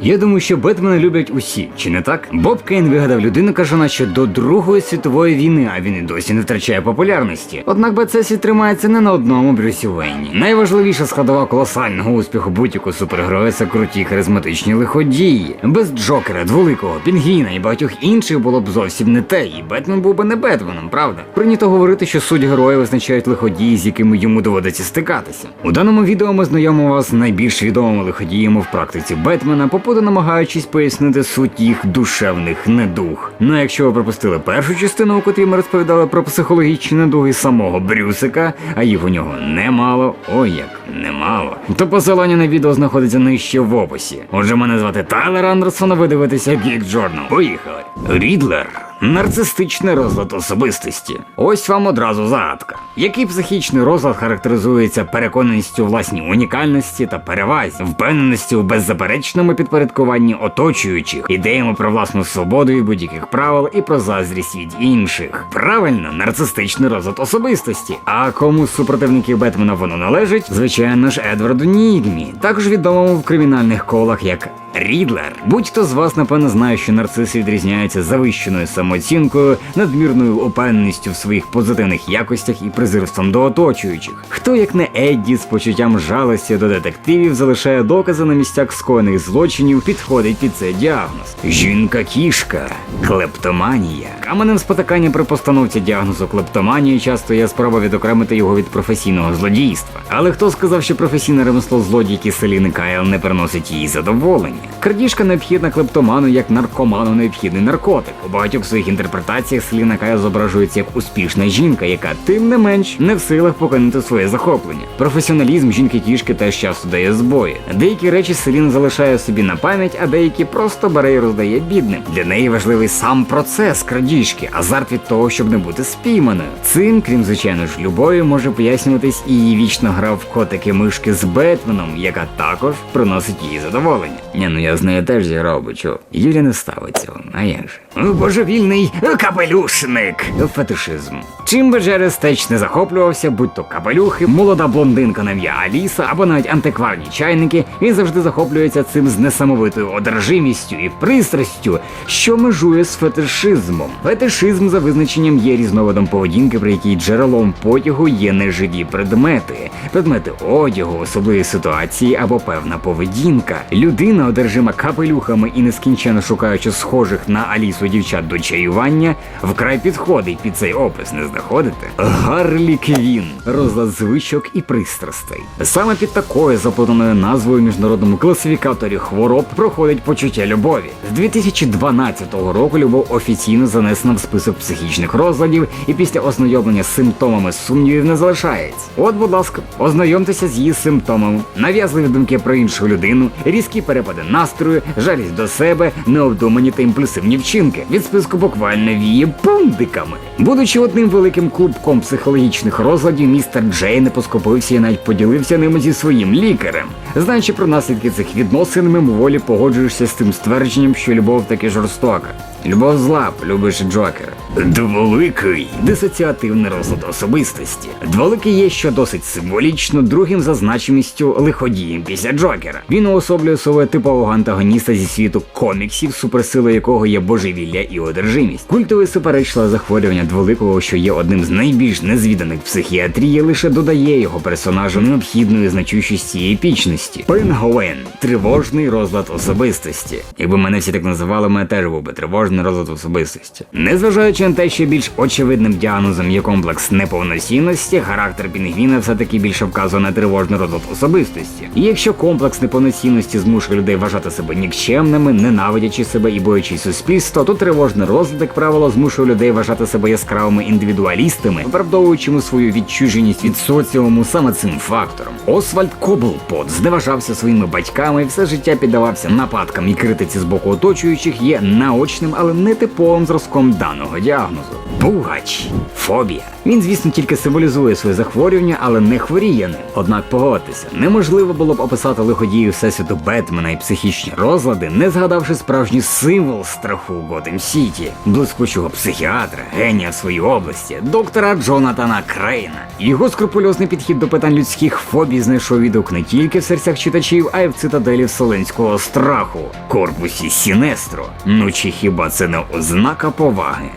Я думаю, що Бетмена люблять усі, чи не так? Боб Кейн вигадав людину кажана ще до Другої світової війни, а він і досі не втрачає популярності. Однак Бетсесі тримається не на одному Брюсі Вейні. Найважливіша складова колосального успіху будь-якого супергероя це круті харизматичні лиходії. Без Джокера, дволикого, Пінгвіна і багатьох інших було б зовсім не те, і Бетмен був би не Бетменом, правда? Прийнято говорити, що суть героя визначають лиходії, з якими йому доводиться стикатися. У даному відео ми знайомимо вас з найбільш відомими лиходіями в практиці Бетмена, попутно намагаючись пояснити суть їх душевних недуг. Ну а якщо ви пропустили першу частину, у котрій ми розповідали про психологічні недуги самого Брюсика, а їх у нього немало, ой як немало, то посилання на відео знаходиться нижче в описі. Отже, мене звати Тайлер Андерсон, а ви дивитеся Geek Journal. Поїхали! Рідлер. Нарцистичний розлад особистості. Ось вам одразу загадка. Який психічний розлад характеризується переконаністю власній унікальності та перевазі, впевненості у беззаперечному підпорядкуванні оточуючих, ідеями про власну свободу і будь-яких правил і про заздрість від інших. Правильно, нарцистичний розлад особистості. А кому з супротивників Бетмена воно належить? Звичайно ж, Едварду Нігмі, також відомому в кримінальних колах як Рідлер. Будь-хто з вас, напевно, знає, що нарциси відрізняються завищеною самооцінкою, надмірною упевненістю в своїх позитивних якостях і презирством до оточуючих. Хто, як не Едді, з почуттям жалості до детективів залишає докази на місцях скоєних злочинів, підходить під цей діагноз. Жінка кішка, клептоманія. Каменем спотикання при постановці діагнозу клептоманії часто є спроба відокремити його від професійного злодійства. Але хто сказав, що професійне ремесло злодійки Селіни Кайл не приносить їй задоволення? Крадіжка необхідна клептоману як наркоману необхідний наркотик. У багатьох своїх інтерпретаціях Селіна Кайл зображується як успішна жінка, яка тим не менш не в силах покинути своє захоплення. Професіоналізм жінки кішки теж часто дає збої. Деякі речі Селіна залишає собі на пам'ять, а деякі просто бере і роздає бідним. Для неї важливий сам процес крадіжки, азарт від того, щоб не бути спійманою. Цим, крім звичайно ж, любові, може пояснюватись і її вічно гра в котики мишки з Бетменом, яка також приносить їй задоволення. Ну я з нею теж зіграв би чого. Юля не ставить цього, а як же? Божевільний капелюшник. Фетишизм. Чим би Джерес Теч не захоплювався, будь то капелюхи, молода блондинка на ім'я Аліса або навіть антикварні чайники, він завжди захоплюється цим з несамовитою одержимістю і пристрастю, що межує з фетишизмом. Фетишизм за визначенням є різновидом поведінки, при якій джерелом потягу є неживі предмети, предмети одягу, особливі ситуації або певна поведінка. Людина, одержима капелюхами і нескінченно шукаючи схожих на Алісу дівчат до чаювання, вкрай підходить під цей опис, не знаходите? Гарлі Квін, розлад звичок і пристрастей. Саме під такою заплутаною назвою міжнародному класифікаторі хвороб проходить почуття любові. З 2012 року любов офіційно занесена в список психічних розладів і після ознайомлення з симптомами сумнівів не залишається. От, будь ласка, ознайомтеся з її симптомами, нав'язливі думки про іншу людину, різкі перепади настрою, жалість до себе, необдумані та імпульсивні вчинки. Від списку буквально віє пундиками. Будучи одним великим клубком психологічних розладів, містер Джей не поскупився і навіть поділився ними зі своїм лікарем. Знаючи про наслідки цих відносин, мимоволі погоджуєшся з тим ствердженням, що любов таки жорстока. Любов зла, любиш Джокера. Дволикий дисоціативний розлад особистості. Дволикий є що досить символічно другим за значимістю лиходієм після Джокера. Він уособлює собою типового антагоніста зі світу коміксів, суперсилою якого є божевілля і одержимість. Культове суперечливе захворювання дволикого, що є одним з найбільш незвіданих психіатрії, лише додає його персонажу необхідної значущості і епічності. Пенгуен тривожний розлад особистості. Якби мене всі так називали, мене теж був би тривожний розлад особистості. Незважаючи на те, що більш очевидним діагнозом є комплекс неповноцінності, характер пінгвіна все-таки більше вказує на тривожний розлад особистості. І якщо комплекс неповноцінності змушує людей вважати себе нікчемними, ненавидячи себе і боячись суспільства, то тривожний розлад, як правило, змушує людей вважати себе яскравими індивідуалістами, виправдовуючи свою відчуженість від соціуму саме цим фактором. Освальд Коблпот зневажався своїми батьками все життя піддавався нападкам і критиці з боку оточуючих, є наочним, але не типовим зразком даного діагнозу. Пугач, фобія. Він, звісно, тільки символізує своє захворювання, але не хворіє ним. Однак погодьтеся, неможливо було б описати лиходії всесвіту Бетмена і психічні розлади, не згадавши справжній символ страху Готем Сіті, блискучого психіатра, генія своїй області, доктора Джонатана Крейна. Його скрупульозний підхід до питань людських фобій знайшов відгук не тільки в серцях читачів, а й в цитаделі вселенського страху, корпусі Сінестро. Ну чи хіба це не ознака поваги?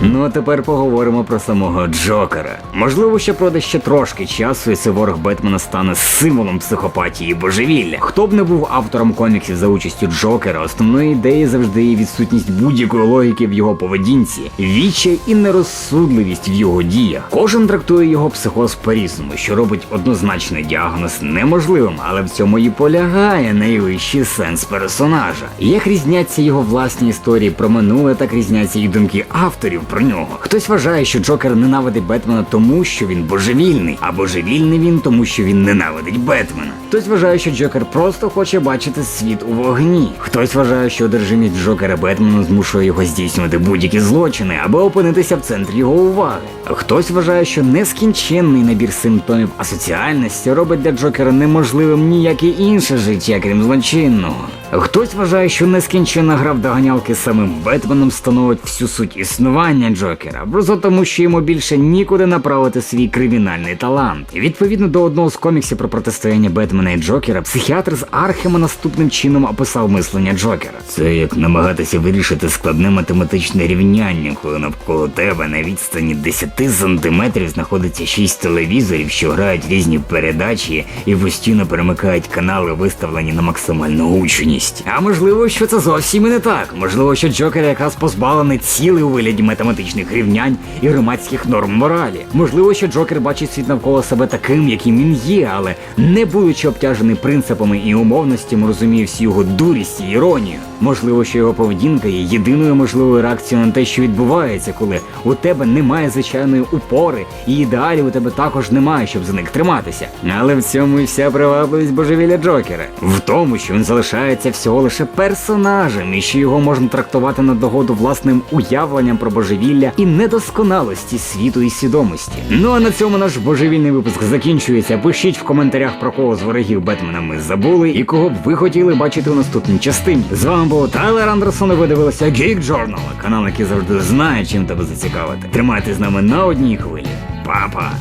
Ну а тепер поговоримо про самого Джокера. Можливо, ще пройде ще трошки часу, і цей ворог Бетмена стане символом психопатії і божевілля. Хто б не був автором коміксів за участю Джокера, основною ідеєю завжди є відсутність будь-якої логіки в його поведінці, відчай і нерозсудливість в його діях. Кожен трактує його психоз по-різному, що робить однозначний діагноз неможливим, але в цьому і полягає найвищий сенс персонажа. Як різняться його власні історії про минуле, так різняться і думки авторів про нього. Хтось вважає, що Джокер ненавидить Бетмена тому, що він божевільний, а божевільний він тому, що він ненавидить Бетмена. Хтось вважає, що Джокер просто хоче бачити світ у вогні. Хтось вважає, що одержимість Джокера Бетмена змушує його здійснювати будь-які злочини, аби опинитися в центрі його уваги. Хтось вважає, що нескінченний набір симптомів асоціальності робить для Джокера неможливим ніяке інше життя, крім злочинного. Хтось вважає, що нескінченна гра в доганялки самим Бетменом становить всю суть існування Джокера, просто тому, що йому більше нікуди направити свій кримінальний талант. Відповідно до одного з коміксів про протистояння Бетмена і Джокера, психіатр з Архема наступним чином описав мислення Джокера. Це як намагатися вирішити складне математичне рівняння, коли навколо тебе на відстані 10 сантиметрів знаходиться 6 телевізорів, що грають різні передачі і постійно перемикають канали, виставлені на максимальну гучність. А можливо, що це зовсім і не так. Можливо, що Джокер якраз позбавлений цілий у вигляді математичних рівнянь і громадських норм моралі. Можливо, що Джокер бачить світ навколо себе таким, яким він є, але не будучи обтяжений принципами і умовностями, розуміє всю його дурість і іронію. Можливо, що його поведінка є єдиною можливою реакцією на те, що відбувається, коли у тебе немає звичайної упори, і ідеалів у тебе також немає, щоб за них триматися. Але в цьому і вся привабливість божевілля Джокера. В тому, що він залишається всього лише персонажем, і що його можна трактувати на догоду власним уявленням про божевілля і недосконалості світу і свідомості. Ну а на цьому наш божевільний випуск закінчується. Пишіть в коментарях про кого з ворогів Бетмена ми забули і кого б ви хотіли бачити у наступній частині. З вами був Тайлер Андерсон. і Ви дивилися Geek Journal, канал, який завжди знає, чим тебе зацікавити. Тримайтесь з нами на одній хвилі. Па-па!